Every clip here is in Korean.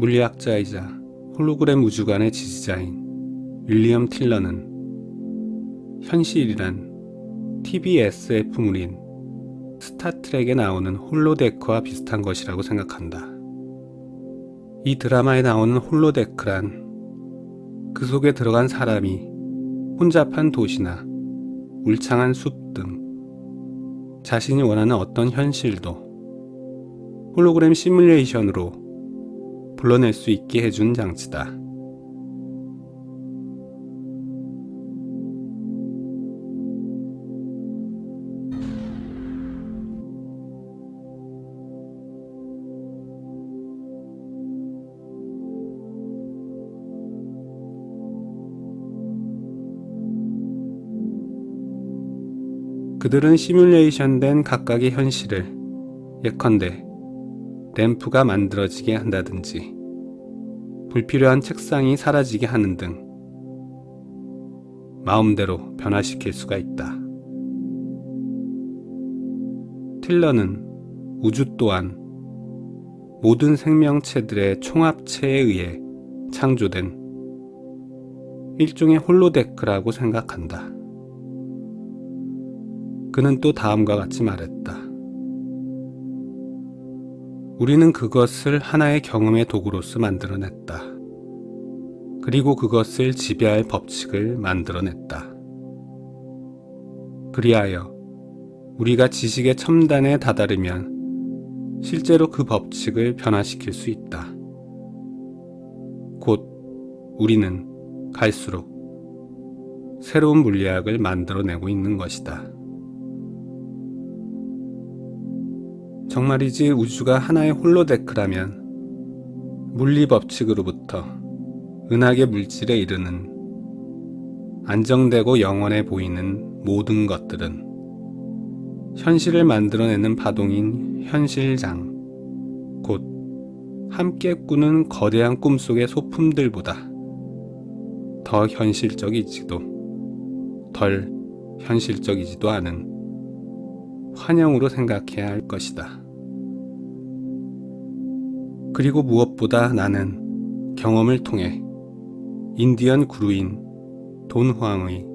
물리학자이자 홀로그램 우주관의 지지자인 윌리엄 틸러는 현실이란 TV SF물인 스타트rek에 나오는 홀로데크와 비슷한 것이라고 생각한다. 이 드라마에 나오는 홀로데크란 그 속에 들어간 사람이 혼잡한 도시나 울창한 숲 등 자신이 원하는 어떤 현실도 홀로그램 시뮬레이션으로 불러낼 수 있게 해준 장치다. 그들은 시뮬레이션된 각각의 현실을 예컨대 램프가 만들어지게 한다든지 불필요한 책상이 사라지게 하는 등 마음대로 변화시킬 수가 있다. 틸러는 우주 또한 모든 생명체들의 총합체에 의해 창조된 일종의 홀로데크라고 생각한다. 그는 또 다음과 같이 말했다. 우리는 그것을 하나의 경험의 도구로서 만들어냈다. 그리고 그것을 지배할 법칙을 만들어냈다. 그리하여 우리가 지식의 첨단에 다다르면 실제로 그 법칙을 변화시킬 수 있다. 곧 우리는 갈수록 새로운 물리학을 만들어내고 있는 것이다. 정말이지 우주가 하나의 홀로데크라면 물리 법칙으로부터 은하계 물질에 이르는 안정되고 영원해 보이는 모든 것들은 현실을 만들어내는 파동인 현실장, 곧 함께 꾸는 거대한 꿈속의 소품들보다 더 현실적이지도 덜 현실적이지도 않은 환영으로 생각해야 할 것이다. 그리고 무엇보다 나는 경험을 통해 인디언 구루인 돈 후앙의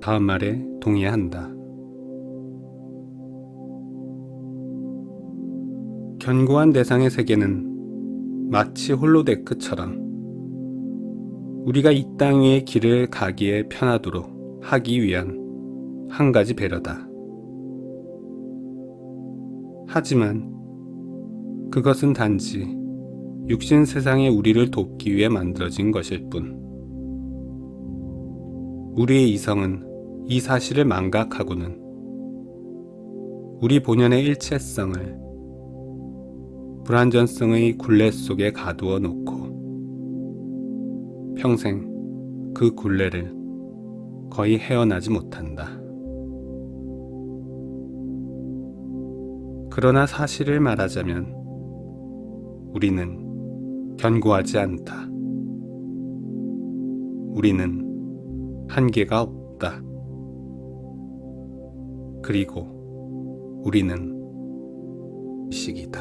다음 말에 동의한다. 견고한 대상의 세계는 마치 홀로데크처럼 우리가 이 땅 위의 길을 가기에 편하도록 하기 위한 한 가지 배려다. 하지만 그것은 단지 육신 세상의 우리를 돕기 위해 만들어진 것일 뿐. 우리의 이성은 이 사실을 망각하고는 우리 본연의 일체성을 불완전성의 굴레 속에 가두어 놓고 평생 그 굴레를 거의 헤어나지 못한다. 그러나 사실을 말하자면 우리는 견고하지 않다. 우리는 한계가 없다. 그리고 우리는 식이다.